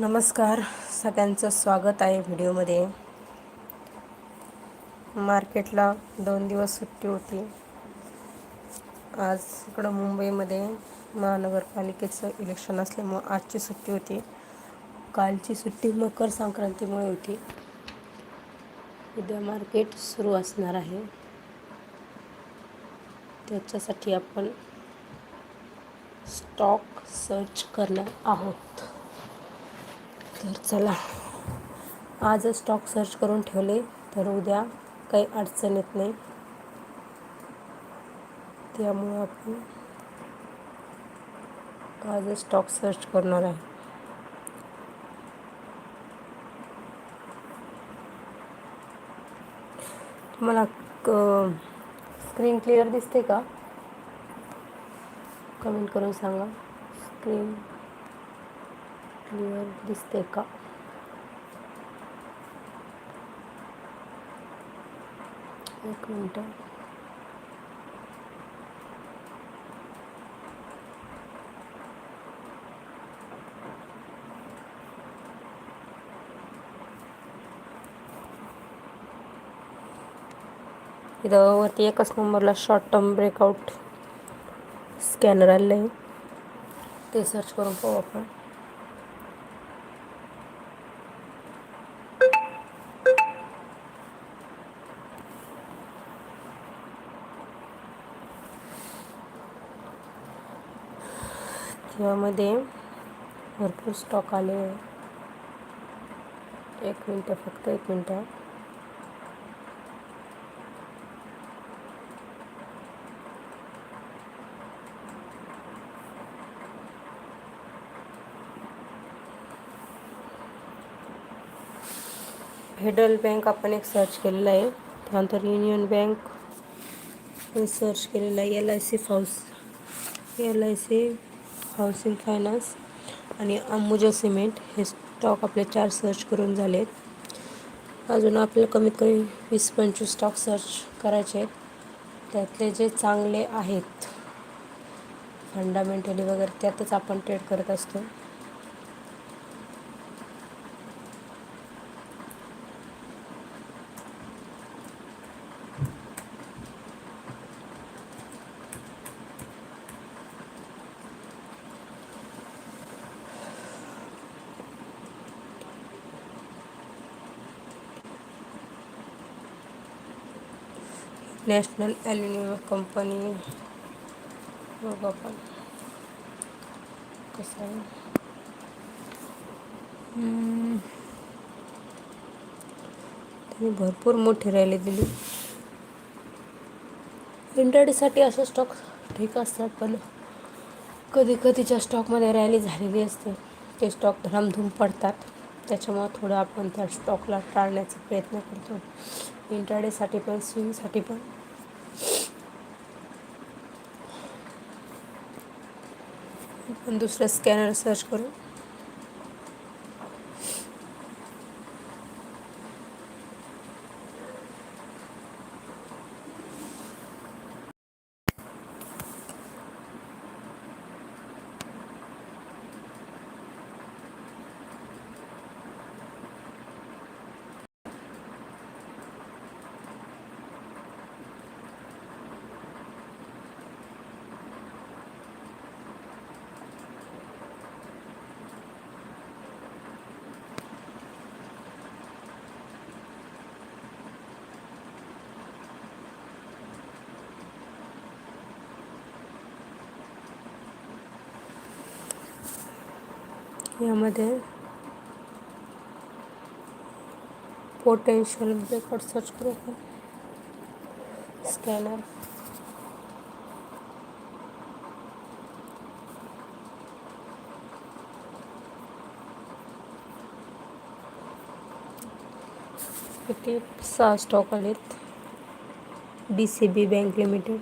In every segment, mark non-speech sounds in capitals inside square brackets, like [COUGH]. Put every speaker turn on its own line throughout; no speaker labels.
नमस्कार. सगळ्यांचं स्वागत आहे व्हिडिओमध्ये. मार्केटला दोन दिवस सुट्टी होती. आज इकडं मुंबईमध्ये महानगरपालिकेचं इलेक्शन असल्यामुळं आजची सुट्टी होती. कालची सुट्टी मकर संक्रांतीमुळे होती. उद्या मार्केट सुरू असणार आहे. त्याच्यासाठी आपण स्टॉक सर्च करणार आहोत. तर चला. आजच स्टॉक सर्च करून ठेवले तर उद्या काही अडचण येत नाही. त्यामुळं आपण आजच स्टॉक सर्च करणार आहे. तुम्हाला स्क्रीन क्लिअर दिसते का? कमेंट करून सांगा. स्क्रीन क्लिअर दिसते का? एक मिनटं. इथं वरती एकाच नंबरला शॉर्ट टर्म ब्रेकआउट स्कॅनर आलेलं आहे. ते सर्च करून पाहू आपण. त्यामध्ये भरपूर स्टॉक आले. एक मिनटं, फक्त एक मिनटं. फेडरल बँक आपण एक सर्च केलेलं आहे. त्यानंतर युनियन बँक सर्च केलेलं आहे. L I C house. L I C housing finance आणि अंबुजा सिमेंट हे स्टॉक आपले चार सर्च करून झालेत. अजून आपल्याला कमीत कमी वीस पंचवीस स्टॉक सर्च करायचे आहेत. त्यातले जे चांगले आहेत फंडामेंटली वगैरे त्यातच आपण ट्रेड करत असतो. National aluminium company. बघू आपण. कसं आहे? त्यांनी भरपूर मोठी रॅली दिली. इंटरडेसाठी असे स्टॉक ठीक असतात पण कधी कधीच्या स्टॉकमध्ये रॅली झालेली असते. ते स्टॉक धडामधूम पडतात. त्याच्यामुळं थोडं आपण त्या स्टॉकला टाळण्याचा प्रयत्न करतो. इंटरडेसाठी पण स्विंगसाठी पण. आपण दुसरं स्कॅनर सर्च करू. यामध्ये पोटेन्शियल ब्रेकआउट सर्च करू स्कॅनर सहा स्टॉक आलेत D C B bank limited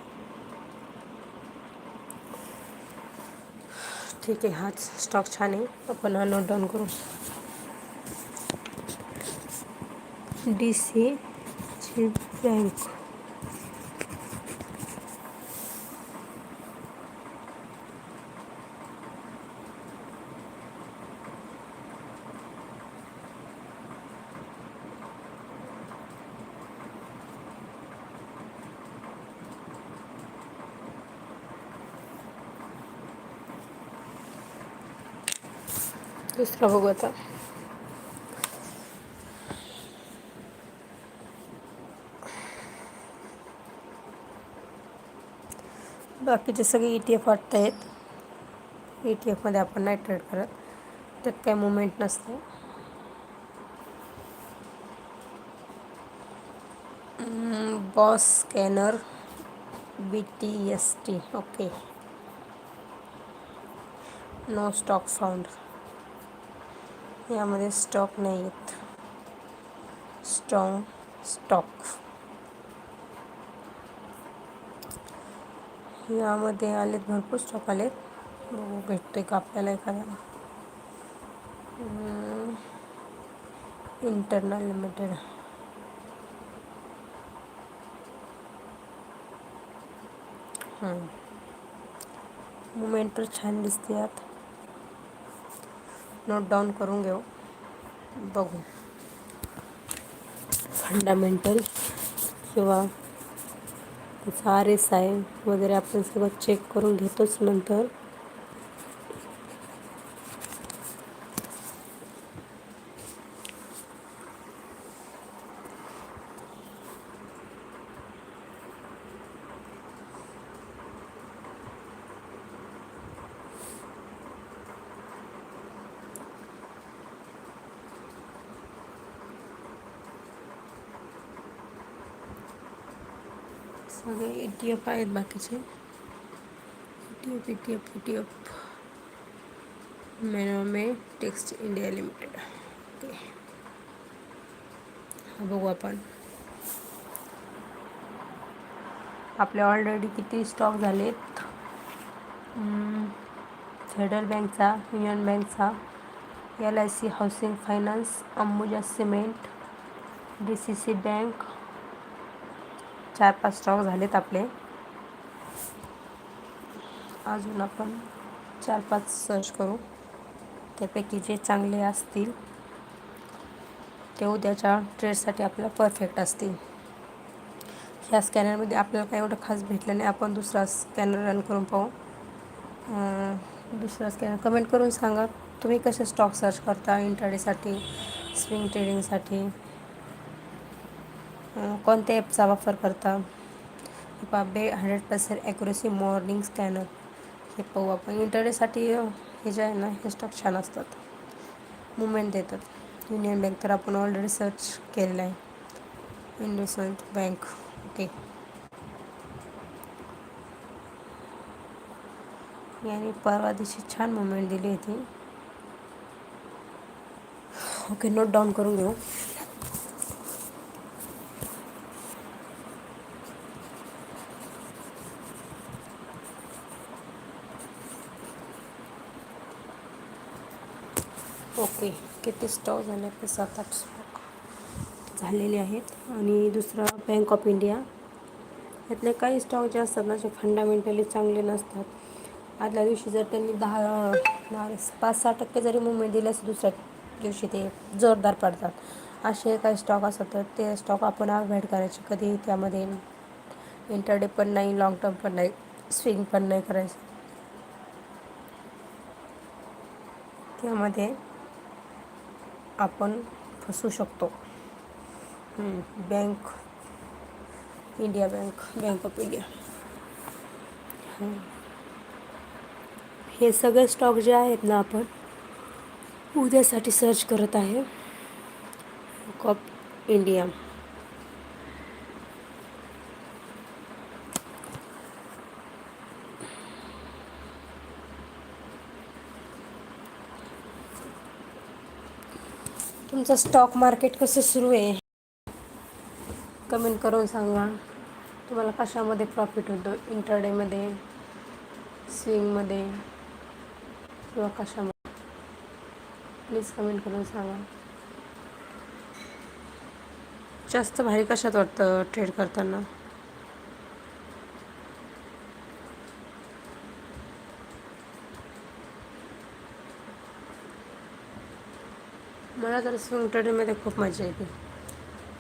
ठीक आहे हाच स्टॉक छान आहे. आपण हा नोट डाऊन करू. डी सी ची बँक दुसरा बघू आता बाकीचे सगळे ई टी एफ वाटत आहेत ई टी एफमध्ये आपण नाही ट्रेड करत. त्यात काही मुवमेंट नसते. Boss scanner B T S T okay no stock found यामध्ये स्टॉक नाही आहेत स्ट्रॉंग स्टॉक. यामध्ये आलेत भरपूर स्टॉक आलेत. बघू भेटतोय का आपल्याला एखादा? Internal limited. मुमेंट तर छान दिसते यात नोट डाऊन करून घेऊ. बघू. फंडामेंटल किंवा त्याचा आर एस आय वगैरे आपण सगळं चेक करून घेतोच नंतर सगळे ए टी एफ आहेत बाकीचे. A T F E T F E T F मेनोमे text India limited. Okay. बघू आपण. आपले ऑलरेडी किती स्टॉक झालेत? फेडरल बँकचा युनियन बँकचा L I C housing finance Ambuja cement D C C bank चार पाच स्टॉक झालेत आपले. अजून आपण चार पाच सर्च करू. त्यापैकी जे चांगले असतील ते उद्याच्या ट्रेडसाठी आपल्याला परफेक्ट असतील. ह्या स्कॅनरमध्ये आपल्याला काही एवढं खास भेटलं नाही. आपण दुसरा स्कॅनर रन करून पाहू. दुसरा स्कॅनर कमेंट करून सांगा तुम्ही कसे स्टॉक सर्च करता इंटरडेसाठी स्विंग ट्रेडिंगसाठी कोणत्या ॲपचा वापर करता? पा बे hundred percent accuracy morning scanner हे पाहू आपण. इंटरनेटसाठी हे जे आहे ना हे स्टॉक छान असतात. मुवमेंट देतात. युनियन बँक तर आपण ऑलरेडी सर्च केलेलं आहे. इंडसइंड बँक ओके याने परवा दिवशी छान मुवमेंट दिली होती. ओके नोट डाऊन करून घेऊ ओके किती स्टॉक झाले आपले सात आठ स्टॉक झालेले आहेत. आणि दुसरा बँक ऑफ इंडिया यातले काही स्टॉक जे असतात ना जे फंडामेंटली चांगले नसतात. आदल्या दिवशी जर त्यांनी दहा दहा पाच सहा टक्के जरी मुवमेंट दिली असं दुसऱ्या दिवशी ते जोरदार पडतात. असे काही स्टॉक असतात तर ते स्टॉक आपण अवॉइड करायचे. कधी त्यामध्ये इंटरडे पण नाही लॉंग टर्म पण नाही स्विंग पण नाही करायचं. त्यामध्ये आपण फसू शकतो. Bank India bank bank of India हे सगळे स्टॉक जे आहेत ना आपण उद्यासाठी सर्च करत आहे. बँक ऑफ इंडिया तुमचं स्टॉक मार्केट कसं सुरू आहे? कमेंट करून सांगा. तुम्हाला कशामध्ये प्रॉफिट होतो? इंटरडेमध्ये स्विंगमध्ये किंवा कशामध्ये? प्लीज कमेंट करून सांगा. जास्त भारी कशात वाटतं ट्रेड करताना? मला तर स्विंग खूप मजा येते.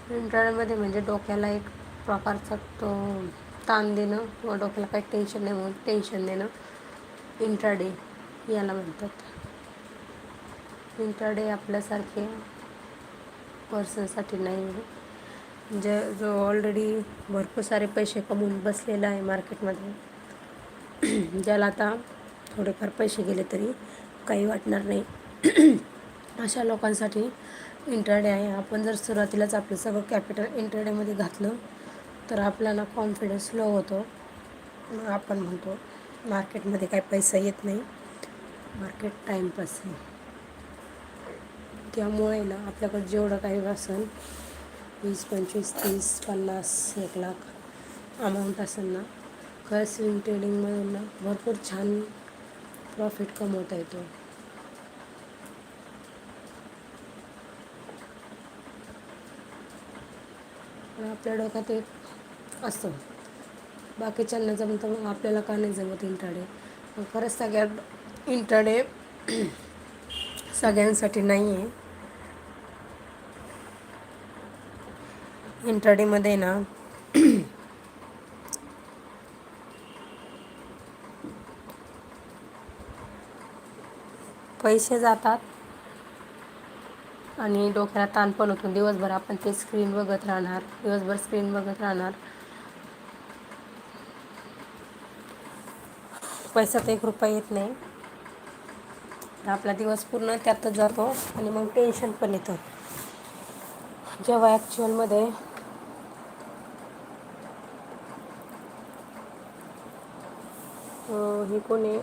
स्विंग म्हणजे डोक्याला एक प्रकारचा तो ताण देणं किंवा डोक्याला काही टेन्शन नाही म्हणून टेन्शन देणं. इंट्राडे याला म्हणतात. इंट्राडे आपल्यासारखे पर्सनसाठी नाही. आहे जे जो ऑलरेडी भरपूर सारे पैसे कमवून बसलेला आहे मार्केटमध्ये ज्याला आता थोडेफार पैसे गेले तरी काही वाटणार नाही. अशा लोकांसाठी इंट्राडे आहे. आपण जर सुरुवातीलाच आपलं सगळं कॅपिटल इंटरडेमध्ये घातलं तर आपल्याला कॉन्फिडन्स लो होतो. मग आपण म्हणतो मार्केटमध्ये काही पैसा येत नाही. मार्केट टाईमपास आहे. त्यामुळे ना आपल्याकडे जेवढं काही असेल वीस पंचवीस तीस पन्नास एक लाख अमाऊंट असेल ना खरं स्विंग ट्रेडिंगमधून ना भरपूर छान प्रॉफिट कमवता येतो पण आपल्या डोक्यात एक असतं. बाकीच्यांना जमतं मग आपल्याला का नाही जमत इंट्राडे? मग खरंच सगळ्यात इंट्राडे [CLEARS THROAT] सगळ्यांसाठी नाही आहे इंट्राडेमध्ये ना [CLEARS THROAT] पैसे जातात. आणि डोक्याला ताण पण होतो. दिवसभर आपण ते स्क्रीन बघत राहणार. दिवसभर स्क्रीन बघत राहणार. पैसा तर एक रुपया येत नाही. आपला दिवस पूर्ण त्यातच जातो आणि मग टेन्शन पण येतं. जेव्हा ॲक्च्युअलमध्ये हे कोणी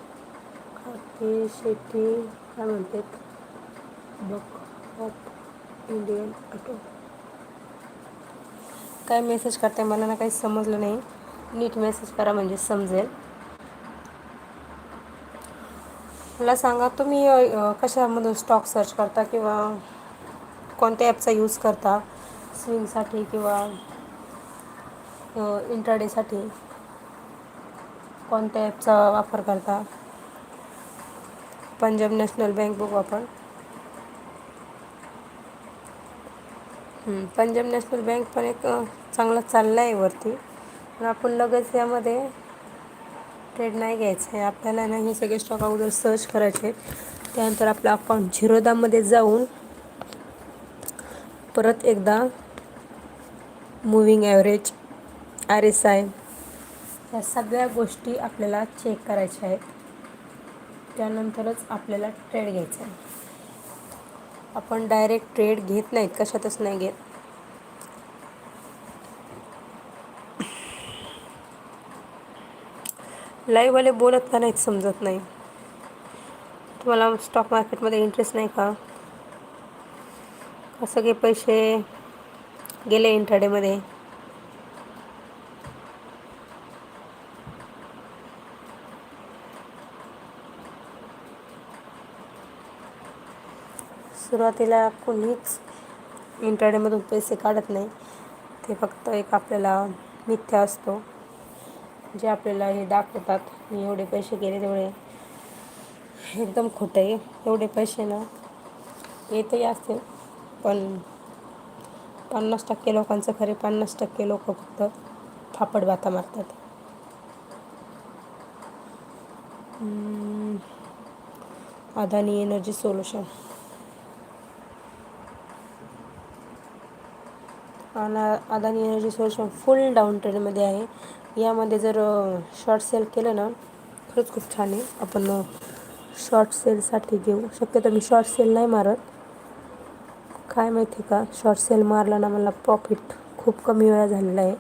खाती शेती काय म्हणतात? बघ ऑफ इंडियन ऑटो काय मेसेज करते मला ना काही समजलं नाही. नीट मेसेज करा म्हणजे समजेल. मला सांगा तुम्ही कशामधून स्टॉक सर्च करता किंवा कोणत्या ॲपचा यूज करता? स्विंगसाठी किंवा इंट्राडेसाठी कोणत्या ॲपचा वापर करता? पंजाब नॅशनल बँक बघू आपण. पंजाब नॅशनल बँक पण एक चांगला चालला आहे वरती. पण आपण लगेच यामध्ये ट्रेड नाही घ्यायचं आहे. आपल्याला ना हे सगळे स्टॉक अगोदर सर्च करायचे. त्यानंतर आपलं अकाउंट झिरोदामध्ये जाऊन परत एकदा moving average R S I या सगळ्या गोष्टी आपल्याला चेक करायच्या आहेत. त्यानंतरच आपल्याला ट्रेड घ्यायचा आहे. आपण डायरेक्ट ट्रेड घेत नाहीत कशातच नाही घेत. लाईव्हवाले बोलत का नाहीत समजत नाही. तुम्हाला स्टॉक मार्केटमध्ये इंटरेस्ट नाही का? सगळे पैसे गेले इंटरडेमध्ये सुरुवातीला कोणीच इंटरडेमधून पैसे काढत नाही. ते फक्त एक आपल्याला मिथ्या असतो. जे आपल्याला हे दाखवतात मी एवढे पैसे गेले तेवढे एकदम खोटं आहे एवढे पैसे ना. येतही असतील पण पन्नास टक्के लोकांचं खरे पन्नास टक्के लोक फक्त फापड बाता मारतात. Adani energy solution Adani energy solution full down ट्रेडमध्ये आहे. यामध्ये जर शॉर्ट सेल केलं ना खरंच खूप छान आहे. आपण शॉर्ट सेलसाठी घेऊ. शक्यतो मी शॉर्ट सेल नाही मारत. काय माहिती का? शॉर्ट सेल मारला ना मला प्रॉफिट खूप कमी वेळा झालेला आहे.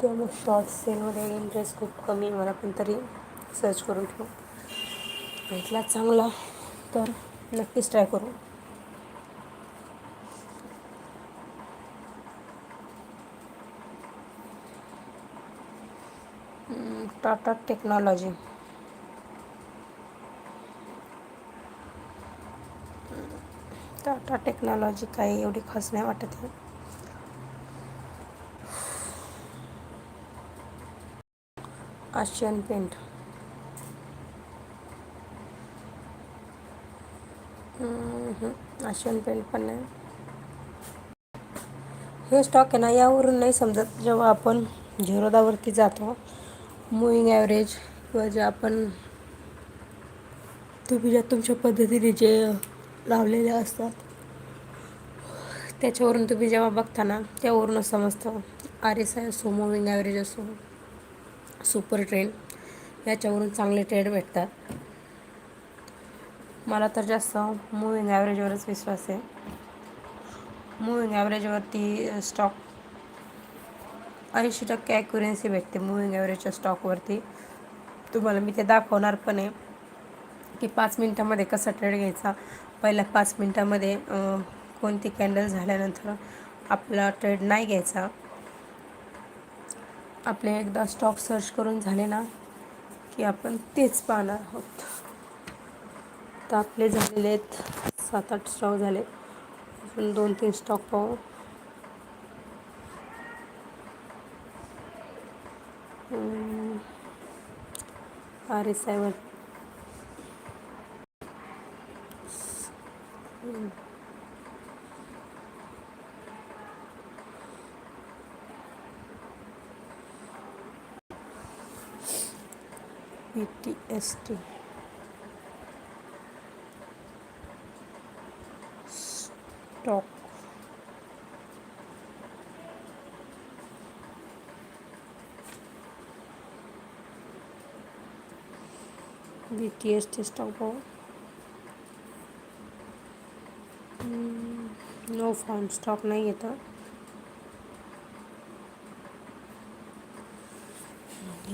त्यामुळे शॉर्ट सेलमध्ये इंटरेस्ट खूप कमी आहे. मला पण तरी सर्च करून ठेवू. भेटला चांगला तर नक्कीच ट्राय करू. टाटा टेक्नॉलॉजी टाटा टेक्नॉलॉजी काही एवढी खास नाही वाटत. आहे आशियन पेंट आशियन पेंट पण नाही. हे स्टॉक आहे ना यावरून नाही समजत. जेव्हा आपण झिरोदावरती जातो मुव्हिंग ॲव्हरेज किंवा जे आपण तुम्ही ज्या तुमच्या पद्धतीने जे लावलेले असतात त्याच्यावरून तुम्ही जेव्हा बघता ना त्यावरूनच समजतं. आर एस आय असो मुविंग ॲव्हरेज असो सुपर ट्रेन याच्यावरून चांगले ट्रेड भेटतात. मला तर जास्त मुविंग ॲव्हरेजवरच विश्वास आहे. मुविंग ॲव्हरेजवरती स्टॉक ऐंशी टक्के ॲक्युरेन्सी भेटते मुव्हिंग ॲव्हरेजच्या स्टॉकवरती तुम्हाला मी ते दाखवणार पण आहे की पाच मिनटामध्ये कसा ट्रेड घ्यायचा. पहिल्या पाच मिनटामध्ये कोणती कॅन्डल झाल्यानंतर आपला ट्रेड नाही घ्यायचा. आपले एकदा स्टॉक सर्च करून झाले ना की आपण तेच पाहणार आहोत. तर आपले झालेले आहेत सात आठ स्टॉक झाले. अजून दोन तीन स्टॉक पाहू. R S आयवर P T S T stock B T S T stock पाहू नो फॉर्म स्टॉक नाही येतं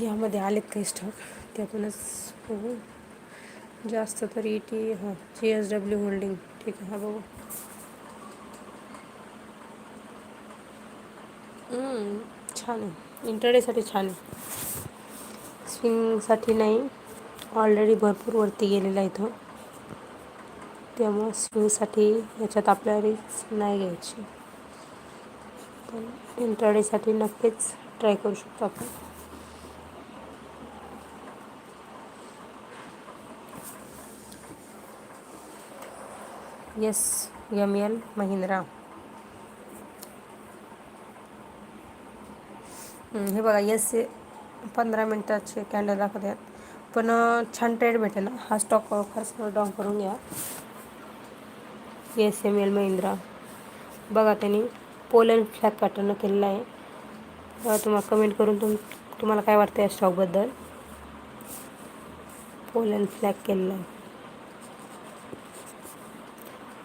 यामध्ये आलेत काही स्टॉक ते आपणच बघू. जास्त तर ई टी हां जी एस डब्ल्यू होल्डिंग ठीक आहे हा बघू. Hmm, छान आहे. इंटरडेसाठी छान आहे. स्विंगसाठी नाही. ऑलरेडी भरपूर वरती गेलेला आहे तो त्यामुळं स्विंगसाठी याच्यात आपल्याला रिस्क नाही घ्यायची. पण इंटरडेसाठी नक्कीच ट्राय करू शकतो आपण. S M L Mahindra. हे बघा येस पंधरा मिनटाचे कॅन्डल दाखवत आहेत. पण छान ट्रेड भेटेल हा. स्टॉक खास डाऊन करून घ्या. S M L Mahindra. बघा त्यांनी पोलन फ्लॅग पॅटर्न केलेला आहे. तुम्हाला कमेंट करून तुम तुम्हाला काय वाटतं या स्टॉकबद्दल पोलन फ्लॅग केलेला आहे.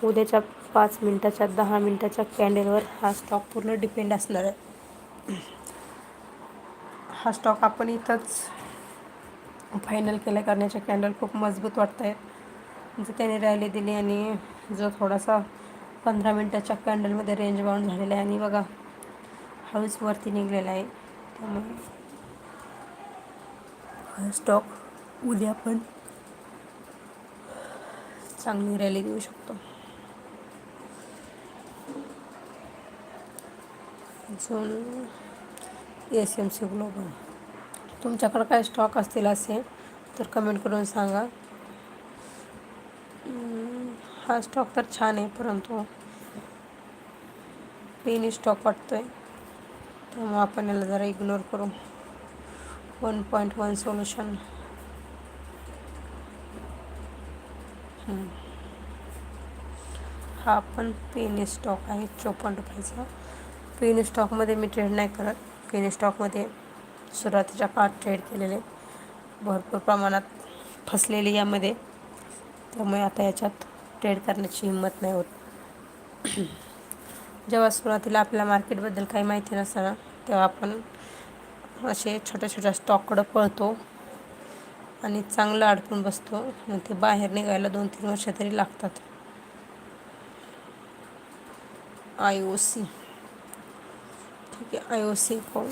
उद्याच्या पाच मिनटाच्या दहा मिनटाच्या कॅन्डलवर हा स्टॉक पूर्ण डिपेंड असणार आहे. हा स्टॉक आपण इथंच फायनल केलं करण्याचे कॅन्डल खूप मजबूत वाटत आहेत म्हणजे जर त्याने रॅली दिली आणि जो थोडासा पंधरा मिनटाच्या कॅन्डलमध्ये रेंज बाउंड झालेला आहे. आणि बघा हाऊसवरती निघलेला आहे. त्यामुळे स्टॉक उद्या पण चांगली रॅली देऊ शकतो. अजून एस एम सी ग्लोबल तुमच्याकडं काय स्टॉक असतील असे तर कमेंट करून सांगा. हा स्टॉक तर छान आहे परंतु पेनी स्टॉक वाटतो आहे त्यामुळं आपण याला जरा इग्नोर करू. वन पॉईंट वन सोल्युशन हा पण पेनी स्टॉक आहे चोपन्न रुपयाचा. पेनी स्टॉकमध्ये मी ट्रेड नाही करत. पेनी स्टॉकमध्ये सुरुवातीच्या काळात ट्रेड केलेले भरपूर प्रमाणात फसलेले यामध्ये. त्यामुळे आता याच्यात ट्रेड करण्याची हिंमत नाही होत. [CLEARS THROAT] जेव्हा सुरुवातीला आपल्या मार्केटबद्दल काही माहिती नसताना तेव्हा आपण असे छोट्या छोट्या स्टॉककडं पळतो आणि चांगलं अडकून बसतो मग ते बाहेर निघायला दोन तीन वर्ष तरी लागतात. I O C. ठीक आहे आय ओ सी पाहू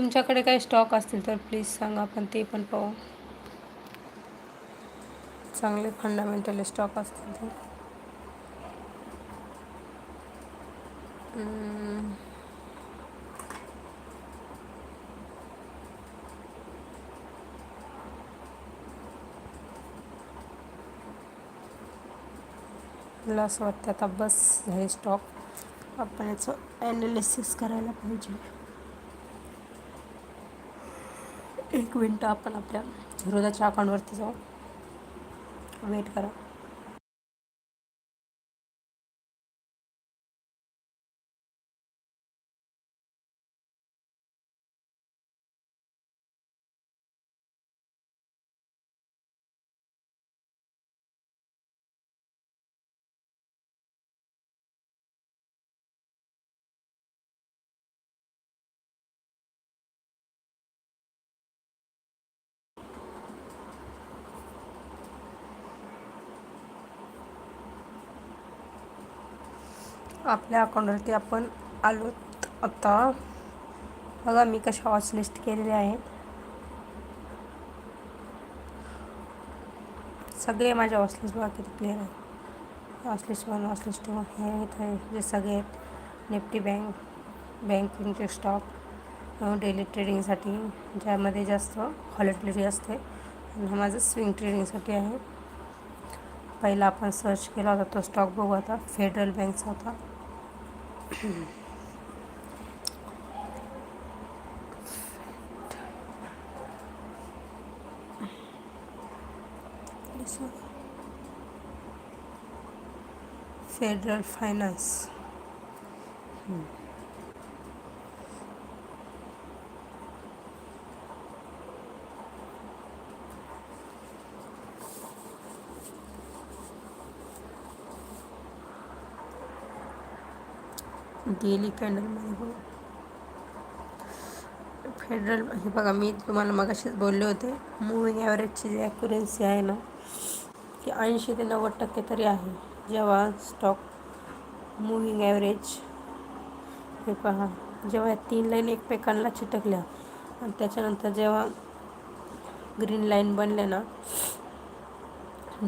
तुमच्याकडे काही स्टॉक असतील तर प्लीज सांगा आपण ते पण पाहू. चांगले फंडामेंटल स्टॉक असतील ते. मला असं वाटतं आता बस हे स्टॉक आपण याचं ॲनालिसिस करायला पाहिजे. एक मिनटं आपण आपल्या हृदयाच्या अकाउंटवरती जाऊ. वेट करा. आपल्या अकाउंटवरती आपण आलो. आता बघा मी कशा वॉच लिस्ट केलेल्या आहेत. सगळे माझ्या वॉच लिस्ट बघा किती क्लिअर आहेत. Watch list one watch list two हे इथे जे सगळे आहेत. निफ्टी बँक बँकिंगचे स्टॉक डेली ट्रेडिंगसाठी ज्यामध्ये जास्त हॉलिटिलिटी असते. आणि हा माझं स्विंग ट्रेडिंगसाठी आहे. पहिला आपण सर्च केला होता तो स्टॉक बघू आता. फेडरल बँकचा होता. फेडरल फायनान्स डेली कॅन्डलमध्ये बघू फेडरल हे बघा मी तुम्हाला मगाशीच बोलले होते मुव्हिंग ॲव्हरेजची जी ॲक्युरन्सी आहे ना ती ऐंशी ते नव्वद टक्के तरी आहे. जेव्हा स्टॉक मुव्हिंग ॲव्हरेज हे पहा जेव्हा या तीन लाईन एकमेकांना चिटकल्या आणि त्याच्यानंतर जेव्हा ग्रीन लाईन बनल्या ना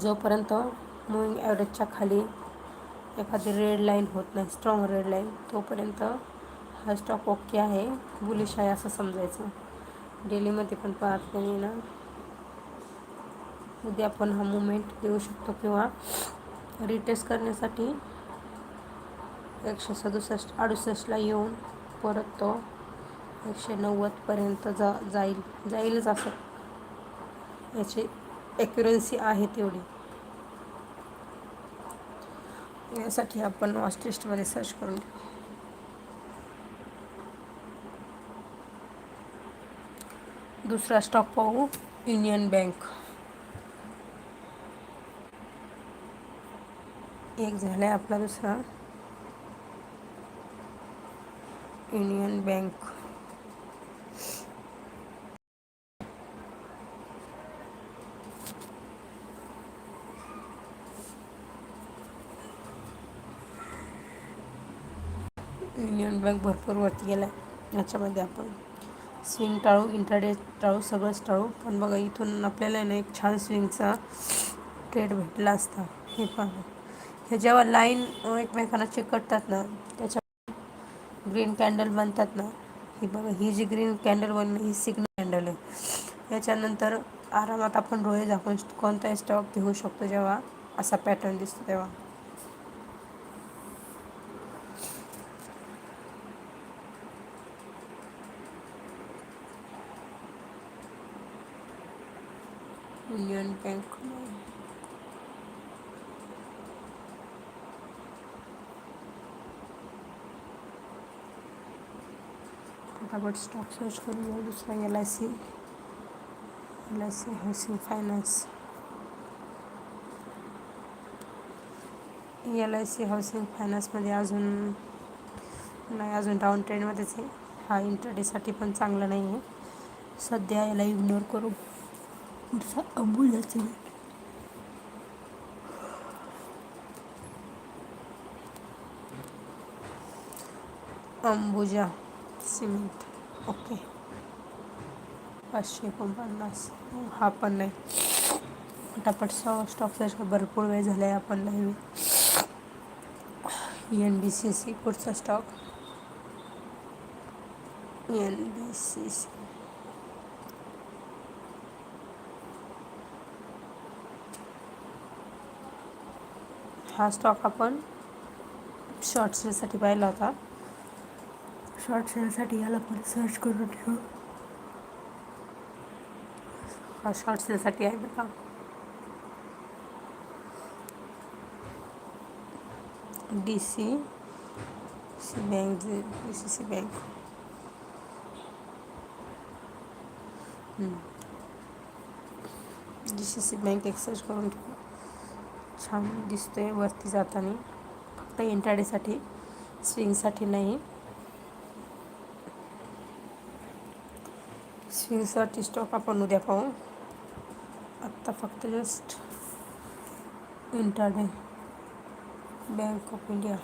जोपर्यंत मुव्हिंग ॲव्हरेजच्या खाली एखादी रेड लाईन होत नाही स्ट्रॉंग रेड लाईन तोपर्यंत हा स्टॉक ओके आहे. बुलिश आहे असं समजायचं. डेलीमध्ये पण पाहत नाही ना. उद्या आपण हा मुवमेंट देऊ शकतो किंवा रिटेस्ट करण्यासाठी एकशे सदुसष्ट अडुसष्टला येऊन परत तो एकशे नव्वदपर्यंत जा जाईल. जाईलच असं. याची ॲक्युरन्सी आहे तेवढी. यासाठी आपण वॉच लिस्टमध्ये सर्च करून दुसरा स्टॉक पाहू युनियन बँक. एक झाला आहे आपला दुसरा. युनियन बँक युनियन बँक भरपूर वरती गेला आहे याच्यामध्ये आपण स्विंग टाळू इंटरडे टाळू सगळंच टाळू. पण बघा इथून आपल्याला ना एक छान स्विंगचा ट्रेड भेटला असता. हे पण हे जेव्हा लाईन एकमेकांना चिकटतात ना त्याच्या ग्रीन कॅन्डल बनतात ना ही बघा ही जी ग्रीन कॅन्डल बनली ही सिग्नल कॅन्डल आहे. याच्यानंतर आरामात आपण डोळे झाकून कोणताही स्टॉक घेऊ शकतो जेव्हा असा पॅटर्न दिसतो तेव्हा. युनियन बँक फटाफट स्टॉक सर्च घेऊ दुसरा L I C L I C housing finance L I C housing फायनान्समध्ये अजून, नाही, अजून डाऊन ट्रेनमध्येच आहे. हा इंटरडेसाठी पण चांगला नाही आहे सध्या याला इग्नोर करू. पुढचा अंबुजाचे अंबुजा सिमेंट ओके पाचशे एकोणपन्नास हा पण नाही फटाफट स्टॉक स्टॉक सर्च भरपूर वेळ झाला आहे आपण नाही एन बी सी सी पुढचा stock N B C C हा स्टॉक आपण शॉर्ट सेलसाठी पाहिला होता. शॉर्ट सेलसाठी याला पण सर्च करून ठेवू. हा शॉर्ट सेलसाठी आहे बघा. D C C bank D C C bank D C C bank एक सर्च करून ठेवू. छान दिसतोय वरती जाताना. फक्त इंटाडेसाठी स्विंगसाठी नाही. स्विंगसाठी स्टॉक आपण उद्या पाहू. आत्ता फक्त just intraday bank of India.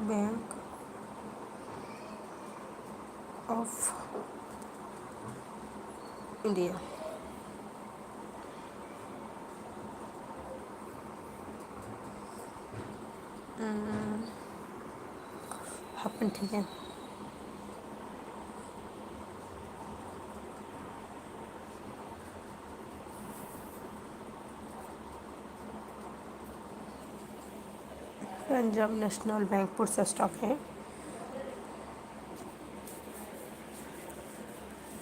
Bank of India. हा। पण ठीक आहे पंजाब नॅशनल बँक पुढचा स्टॉक आहे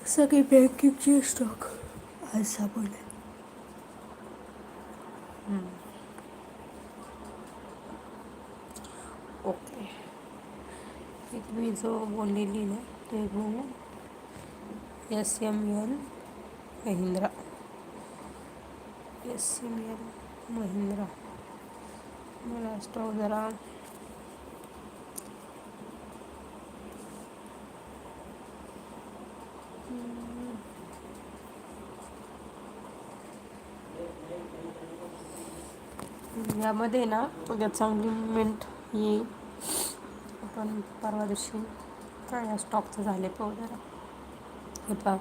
सगळे बँकिंगचे स्टॉक? आज सापडले जो बोललेली ना ते बघू S M L Mahindra S M L Mahindra मला स्टॉक जरा यामध्ये ना उद्या चांगली मुवमेंट येईल पण परवा दिवशी काय या स्टॉकचं झाले पाहू जरा. हे पहा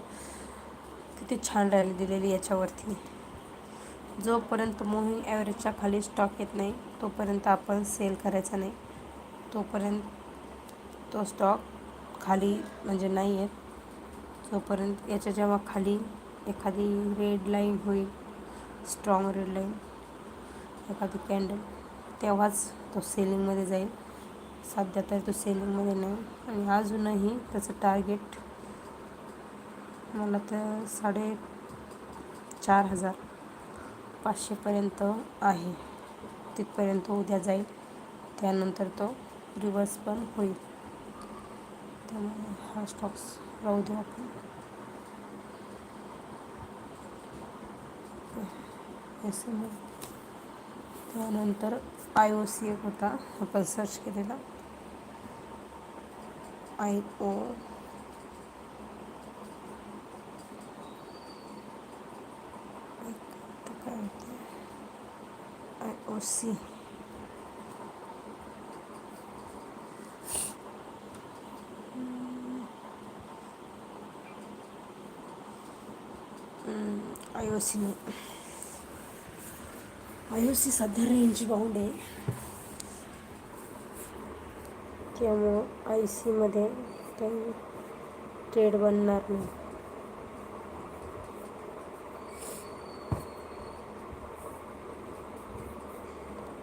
किती छान रॅली दिलेली याच्यावरती. जोपर्यंत मूव्हिंग ॲव्हरेजच्या खाली स्टॉक येत नाही तोपर्यंत आपण सेल करायचा नाही. तोपर्यंत तो स्टॉक खाली म्हणजे नाही येत. जोपर्यंत याच्या जेव्हा खाली एखादी रेड लाईन होईल स्ट्रॉंग रेड लाईन एखादी कॅन्डल तेव्हाच तो सेलिंगमध्ये जाईल. सध्या तर तो सेलिंगमध्ये नाही आणि अजूनही त्याचं टार्गेट मला तर साडे चार हजार पाचशेपर्यंत आहे. तिथपर्यंत उद्या जाईल. त्यानंतर तो रिवर्स पण होईल. त्यामुळे हा स्टॉक्स राहू देऊ आपण. एस एम त्यानंतर आय ओ सी एक होता. आपण सर्च केलेला. I O I O C ఐఓసీని ఐఓసీ సద్య రేంజ్ బాగుండే त्यामुळं आय सीमध्ये काही ट्रेड बनणार नाही.